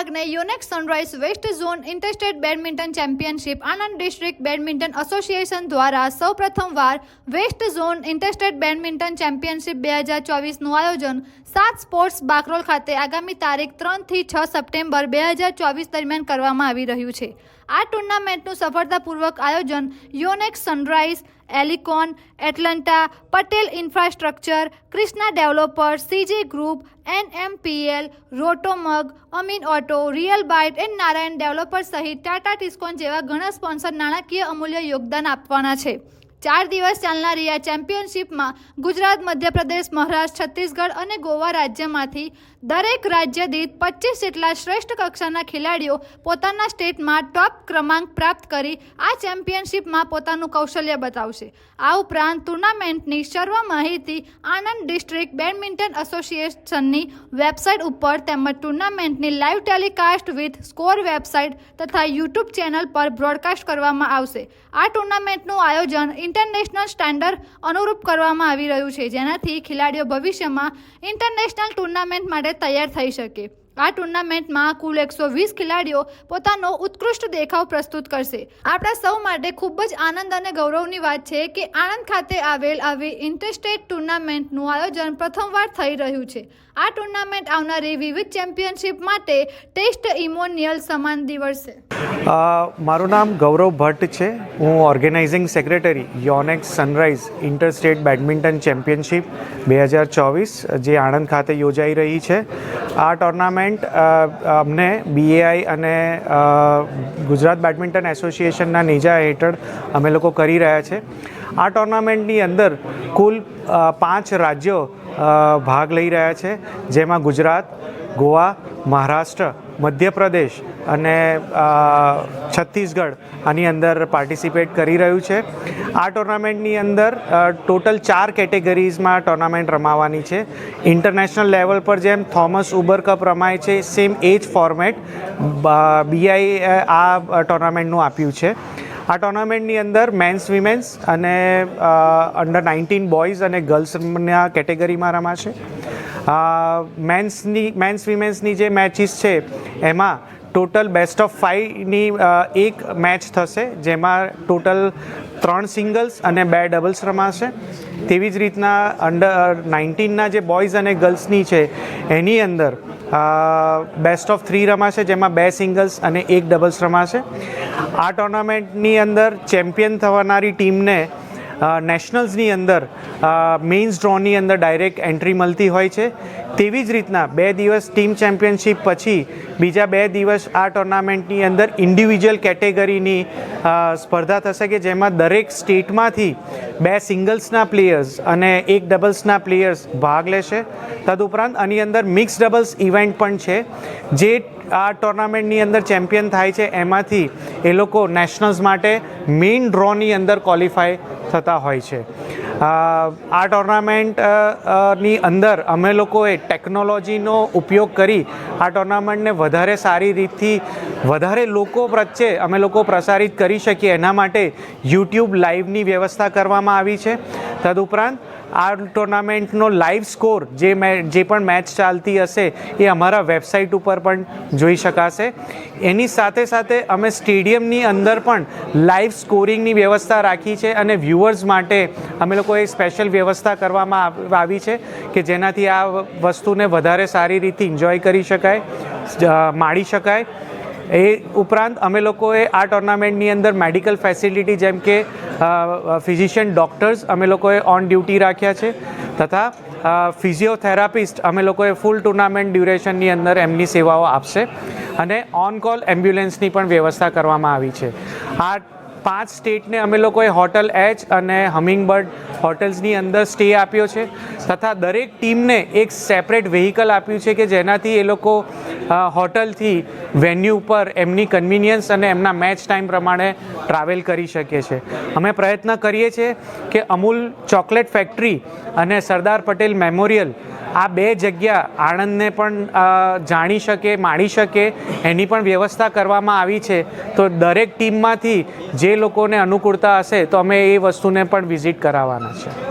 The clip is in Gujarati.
માર્ગને Yonex Sunrise west zone interstate badminton championship Anand district badminton association દ્વારા સૌપ્રથમવાર west zone interstate badminton championship બે હજાર ચોવીસનું આયોજન સાત સ્પોર્ટ્સ બાકરોલ ખાતે આગામી તારીખ ત્રણથી છ સપ્ટેમ્બર બે હજાર ચોવીસ દરમિયાન કરવામાં આવી રહ્યું છે. આ ટુર્નામેન્ટનું સફળતાપૂર્વક આયોજન Yonex Sunrise, Elecon, Atlanta, Patel infrastructure, Krishna developer, CG group, NMPL, Rotomag, Amin auto, real bite and Narayan developer સહિત ટાટા ટિસ્કોન જેવા ઘણા સ્પોન્સર નાણાકીય અમૂલ્ય યોગદાન આપવાના છે. ચાર દિવસ ચાલનારી આ ચેમ્પિયનશિપમાં ગુજરાત, મધ્યપ્રદેશ, મહારાષ્ટ્ર, છત્તીસગઢ અને ગોવા રાજ્યમાંથી દરેક રાજ્ય દીઠ પચીસ જેટલા શ્રેષ્ઠ કક્ષાના ખેલાડીઓ પોતાના સ્ટેટમાં ટોપ ક્રમાંક પ્રાપ્ત કરી આ ચેમ્પિયનશિપમાં પોતાનું કૌશલ્ય બતાવશે. આ ઉપરાંત ટુર્નામેન્ટની સર્વ માહિતી આણંદ ડિસ્ટ્રિક્ટ બેડમિન્ટન એસોસિએશનની વેબસાઇટ ઉપર તેમજ ટુર્નામેન્ટની live telecast with score website તથા યુટ્યુબ ચેનલ પર બ્રોડકાસ્ટ કરવામાં આવશે. આ ટુર્નામેન્ટનું આયોજન ઇન્ટરનેશનલ સ્ટાન્ડર્ડ અનુરૂપ કરવામાં આવી રહ્યું છે, જેનાથી ખેલાડીઓ ભવિષ્યમાં ઇન્ટરનેશનલ ટુર્નામેન્ટ માટે તૈયાર થઈ શકે. આ ટુર્નામેન્ટમાં કુલ એકસો વીસ ખેલાડીઓ પોતાનો ઉત્કૃષ્ટ દેખાવ પ્રસ્તુત કરશે. આપણા સૌ માટે ખૂબ જ આનંદ અને ગૌરવની વાત છે કે આણંદ ખાતે આવેલ આવી ઇન્ટરસ્ટેટ ટુર્નામેન્ટનું આયોજન પ્રથમવાર થઈ રહ્યું છે. આ ટુર્નામેન્ટ આવનારી વિવિધ ચેમ્પિયનશિપ માટે ટેસ્ટ ઇમોનિયલ સમાન દિવસે. મારું નામ ગૌરવ ભટ્ટ છે. હું organising secretary Yonex Sunrise inter state badminton championship બે હજાર ચોવીસ, જે આણંદ ખાતે યોજાઈ રહી છે. આ ટુર્નામેન્ટ અમને બીએઆઈ અને ગુજરાત બેડમિન્ટન એસોસિએશનના નેજા હેઠળ અમે લોકો કરી રહ્યા છે. આ ટુર્નામેન્ટની અંદર કુલ પાંચ રાજ્યો ભાગ લઈ રહ્યા છે, જેમાં ગુજરાત ગોવા, મહારાષ્ટ્ર, મધ્યપ્રદેશ અને છત્તીસગઢ આની અંદર પાર્ટિસિપેટ કરી રહ્યું છે. આ ટુર્નામેન્ટની અંદર ટોટલ ચાર કેટેગરીઝમાં ટુર્નામેન્ટ રમાવાની છે. ઇન્ટરનેશનલ લેવલ પર જેમ થોમસ ઉબર કપ રમાય છે સેમ એ જ ફોર્મેટ બીઆઈ આ ટુર્નામેન્ટનું આપ્યું છે. આ ટુર્નામેન્ટની અંદર મેન્સ વિમેન્સ અને અંડર નાઇન્ટીન બોયઝ અને ગર્લ્સના કેટેગરીમાં રમાશે. મેન્સની મેન્સ વિમેન્સની જે મેચિસ છે, એમાં ટોટલ બેસ્ટ ઓફ ફાઇવની એક મેચ થશે, જેમાં ટોટલ ત્રણ સિંગલ્સ અને બે ડબલ્સ રમાશે. તેવી જ રીતના અંડર નાઇન્ટીનના જે બોયઝ અને ગર્લ્સની છે, એની અંદર બેસ્ટ ઓફ થ્રી રમાશે, જેમાં બે સિંગલ્સ અને એક ડબલ્સ રમાશે. આ ટુર્નામેન્ટની અંદર ચેમ્પિયન થવાનારી ટીમને નેશનલ્સની અંદર મેઇન્સ ડ્રોની અંદર ડાયરેક્ટ એન્ટ્રી મળતી હોય છે. તેવી જ રીતના બે દિવસ ટીમ ચેમ્પિયનશિપ પછી બીજા બે દિવસ આ ટુર્નામેન્ટની અંદર ઇન્ડિવિજ્યુઅલ કેટેગરીની સ્પર્ધા થશે કે જેમાં દરેક સ્ટેટમાંથી બે સિંગલ્સના પ્લેયર્સ અને એક ડબલ્સના પ્લેયર્સ ભાગ લેશે. તદુપરાંત આની અંદર મિક્સ ડબલ્સ ઇવેન્ટ પણ છે. જે આ ટુર્નામેન્ટની અંદર ચેમ્પિયન થાય છે, એમાંથી એ લોકો નેશનલ્સ માટે મેઇન ડ્રોની અંદર ક્વોલિફાય થતા હોય છે. આ ટુર્નામેન્ટ અ, અ, ની અંદર અમે લોકોએ ટેકનોલોજીનો ઉપયોગ કરી આ ટોર્નામેન્ટને વધારે સારી રીતથી વધારે લોકો પ્રત્યે અમે લોકો પ્રસારિત કરી શકીએ. એના માટે યુટ્યુબ લાઈવની વ્યવસ્થા કરવામાં આવી છે. તદુપરાંત આ ટુર્નામેન્ટનો લાઈવ સ્કોર જે જે પણ મેચ ચાલતી હશે એ અમારા વેબસાઇટ ઉપર પણ જોઈ શકાશે. એની સાથે સાથે અમે સ્ટેડિયમની અંદર પણ લાઈવ સ્કોરિંગની વ્યવસ્થા રાખી છે અને વ્યૂઅર્સ માટે અમે લોકોએ સ્પેશિયલ વ્યવસ્થા કરવામાં આવી છે કે જેનાથી આ વસ્તુને વધારે સારી રીતે એન્જોય કરી શકાય માણી શકાય. એ ઉપરાંત અમે લોકોએ આ ટુર્નામેન્ટની અંદર મેડિકલ ફેસિલિટી જેમ કે ફિઝિશિયન ડૉક્ટર્સ અમે લોકોએ ઓન ડ્યુટી રાખ્યા છે તથા ફિઝિયોથેરાપિસ્ટ અમે લોકોએ ફૂલ ટુર્નામેન્ટ ડ્યુરેશનની અંદર એમની સેવાઓ આપશે અને ઓન કોલ એમ્બ્યુલન્સની પણ વ્યવસ્થા કરવામાં આવી છે. આ પાંચ સ્ટેટને અમે લોકોએ હોટલ એચ અને હમિંગબર્ડ હોટલ્સની અંદર સ્ટે આપ્યો છે તથા દરેક ટીમને એક સેપરેટ વેહિકલ આપ્યું છે કે જેનાથી એ લોકો હોટલથી વેન્યુ પર એમની કન્વિનિયન્સ અને એમના મેચ ટાઈમ પ્રમાણે ટ્રાવેલ કરી શકીએ છે અમે પ્રયત્ન કરીએ છીએ કે અમૂલ ચોકલેટ ફેક્ટરી અને સરદાર પટેલ મેમોરિયલ આ બે જગ્યા આણંદને પણ જાણી શકે, માણી શકે, એની પણ વ્યવસ્થા કરવામાં આવી છે. તો દરેક ટીમમાંથી જે લોકોને અનુકૂળતા હશે તો અમે એ વસ્તુને પણ વિઝિટ કરાવવાના છે.